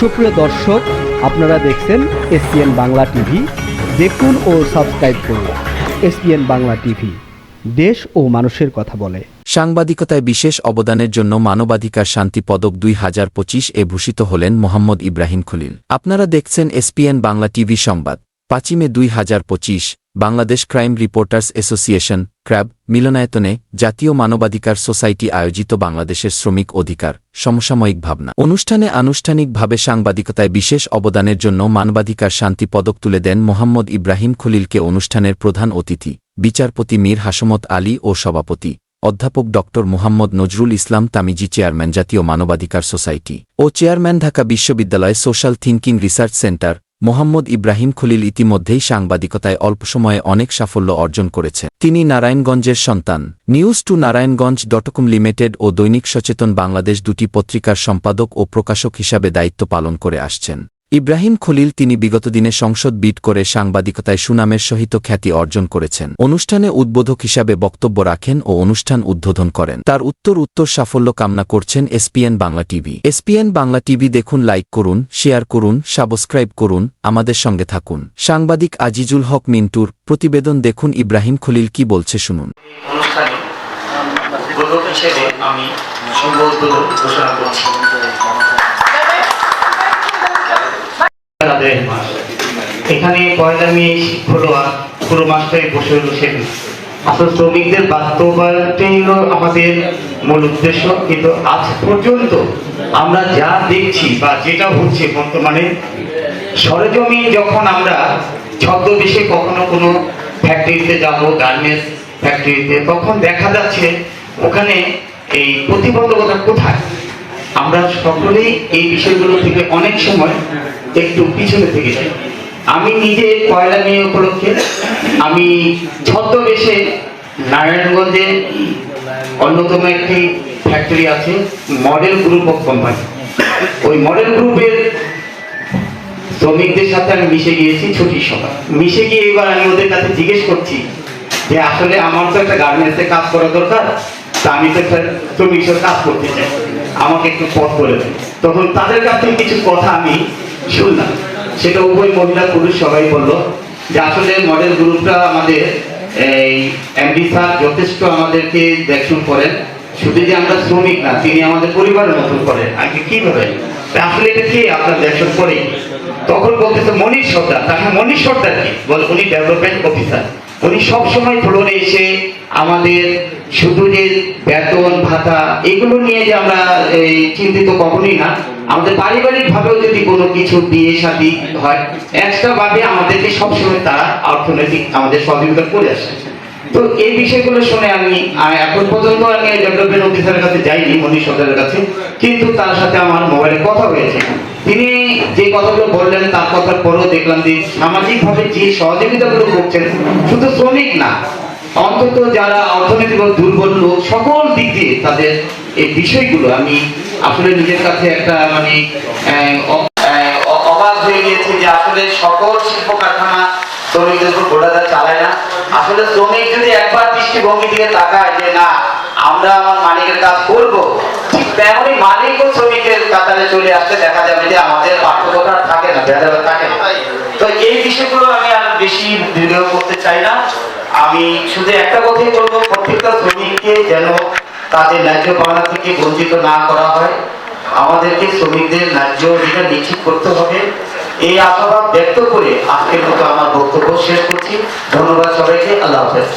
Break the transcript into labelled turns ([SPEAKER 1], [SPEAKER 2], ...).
[SPEAKER 1] সুপ্রিয় দর্শক, আপনারা দেখছেন এসপিএন বাংলা টিভি। দেখুন ও সাবস্ক্রাইব করুন এসপিএন বাংলা টিভি। দেশ ও মানুষের কথা বলে।
[SPEAKER 2] সাংবাদিকতায় বিশেষ অবদানের জন্য মানবাধিকার শান্তি পদক দুই হাজার পঁচিশ এ ভূষিত হলেন মোহাম্মদ ইব্রাহিম খলিল। আপনারা দেখছেন এসপিএন বাংলা টিভি সংবাদ। পাঁচিমে দুই হাজার পঁচিশ Bangladesh crime reporters association, CRAB, মিলনায়তনে জাতীয় মানবাধিকার সোসাইটি আয়োজিত বাংলাদেশের শ্রমিক অধিকার, সমসাময়িক ভাবনা। অনুষ্ঠানে আনুষ্ঠানিকভাবে সাংবাদিকতায় বিশেষ অবদানের জন্য মানবাধিকার শান্তি পদক তুলে দেন মোহাম্মদ ইব্রাহিম খলিলকে অনুষ্ঠানের প্রধান অতিথি, বিচারপতি মীর হাসমত আলী ও সভাপতি, অধ্যাপক ড মুহাম্মদ নজরুল ইসলাম তামিজি, চেয়ারম্যান জাতীয় মানবাধিকার সোসাইটি ও চেয়ারম্যান ঢাকা বিশ্ববিদ্যালয় social thinking research centre Mohammad Ibrahim Khalil ইতিমধ্যেই সাংবাদিকতায় অল্প সময়ে অনেক সাফল্য অর্জন করেছে। তিনি নারায়ণগঞ্জের সন্তান। News to Narayanganj dotcom limited ও দৈনিক সচেতন বাংলাদেশ দুটি পত্রিকার সম্পাদক ও প্রকাশক হিসাবে দায়িত্ব পালন করে আসছেন। ইব্রাহিম খলিল তিনি বিগত দিনে সংসদ বিট করে সাংবাদিকতায় সুনামের সহিত খ্যাতি অর্জন করেছেন। অনুষ্ঠানে উদ্বোধক হিসাবে বক্তব্য রাখেন ও অনুষ্ঠান উদ্বোধন করেন। তার উত্তর উত্তর সাফল্য কামনা করছেন SPN Bangla TV. SPN Bangla TV দেখুন, লাইক করুন, শেয়ার করুন, সাবস্ক্রাইব করুন, আমাদের সঙ্গে থাকুন। সাংবাদিক আজিজুল হক মিন্টুর প্রতিবেদন দেখুন, ইব্রাহিম খলিল কি বলছে শুনুন।
[SPEAKER 3] আমি ঘোষণা তাদের এখানে পয়লা মে আর পুরো মাসটাই বসে হলো সেদিন আসলে শ্রমিকদের বাস্তবায়নটাই হলো আমাদের মূল উদ্দেশ্য, কিন্তু আজ পর্যন্ত আমরা যা দেখছি বা যেটা হচ্ছে বর্তমানে, সরেজমিন যখন আমরা ছদ্মবেশে কখনো কোনো ফ্যাক্টরিতে যাব গার্মেন্টস ফ্যাক্টরিতে তখন দেখা যাচ্ছে ওখানে এই প্রতিবন্ধকতা কোথায়? আমরা সকলেই এই বিষয়গুলো থেকে অনেক সময় একটু পিছনে থেকে যাই। আমি নিজে পয়লা মে উপলক্ষে, আমি ছদ্মবেশে নারায়ণগঞ্জে অন্যতম একটি ফ্যাক্টরি আছে মডেল গ্রুপ অফ কোম্পানি ওই মডেল গ্রুপের শ্রমিকদের সাথে আমি মিশে গিয়েছি ছুটির সময়। মিশে গিয়ে এবার আমি ওদের কাছে জিজ্ঞেস করছি যে, আসলে আমার তো একটা গার্মেন্টসে কাজ করা দরকার, তা আমি তো একটা শ্রমিক কাজ করতে চাই। আমাকে একটু পথ করে তখন তাদের কাছ থেকে কিছু কথা আমি শুনলাম। সেটা উভয় মহিলা পুরুষ সবাই বলল যে আসলে মডেল গ্রুপটা আমাদের এই এমডি স্যার যথেষ্ট আমাদেরকে দেখশুন করেন। শুধু যে আমরা শ্রমিক না, তিনি আমাদের পরিবারের মতন করেন। আগে কীভাবে? আসলে এটা কি আপনার দেখশুন করে? তখন বলতেছে মনীষ সর্দার। তাকে মনীষ সর্দার কি? বল, উনি ডেভেলপমেন্ট অফিসার উনি সবসময় ফ্লোরে এসে আমাদের শুধু যে বেতন, ভাতা, এগুলো নিয়ে যে আমরা চিন্তিত কখনোই না। আমাদের পারিবারিক ভাবেও যদি কোনো কিছু বিয়ে শাদী হয় এক্সট্রা ভাবে আমাদেরকে সবসময় তারা অর্থনৈতিক আমাদের সহযোগিতা করে আসে। তো এই বিষয়গুলো শুনে আমি এখন পর্যন্ত আমি ডেভেলপমেন্ট অফিসারের কাছে যাইনি, মনীষ সর্দারের কাছে। কিন্তু তার সাথে আমার মোবাইলে কথা হয়েছে। তিনি যে কথাগুলো বললেন, তার কথার পরেও দেখলাম যে সামাজিকভাবে যে সহযোগিতাগুলো করছেন, শুধু শ্রমিক না, অন্তত যারা অর্থনৈতিক দুর্বল লোক, সকল দিক দিয়ে তাদের এই বিষয়গুলো আমি আসলে নিজের কাছে একটা মানে অবাক হয়ে গিয়েছি যে আসলে সকল শিল্প কারখানা শ্রমিকদের উপর গোড়াদার চালায় না। আসলে শ্রমিক যদি একবার দৃষ্টিভঙ্গি দিকে তাকায় যে, না, আমরা আমার মালিকের কাজ করব, ঠিক তেমনই মালিক ও শ্রমিকের কাতারে চলে আসতে দেখা যাবে যে আমাদের পার্থক্যটা থাকে না, ভেদাভেদ থাকে তো এই বিষয়গুলো আমি আর বেশি দৃঢ় করতে চাই না। আমি শুধু একটা কথাই বলব, প্রত্যেকটা শ্রমিককে যেন তাদের ন্যায্য পাওনা থেকে বঞ্চিত না করা হয়। আমাদেরকে শ্রমিকদের ন্যায্য অধিকার নিশ্চিত করতে হবে। এই আশাবাদ ব্যক্ত করে আজকের মতো আমার বক্তব্য শেষ করছি। ধন্যবাদ সবাইকে, আল্লাহ হাফেজ।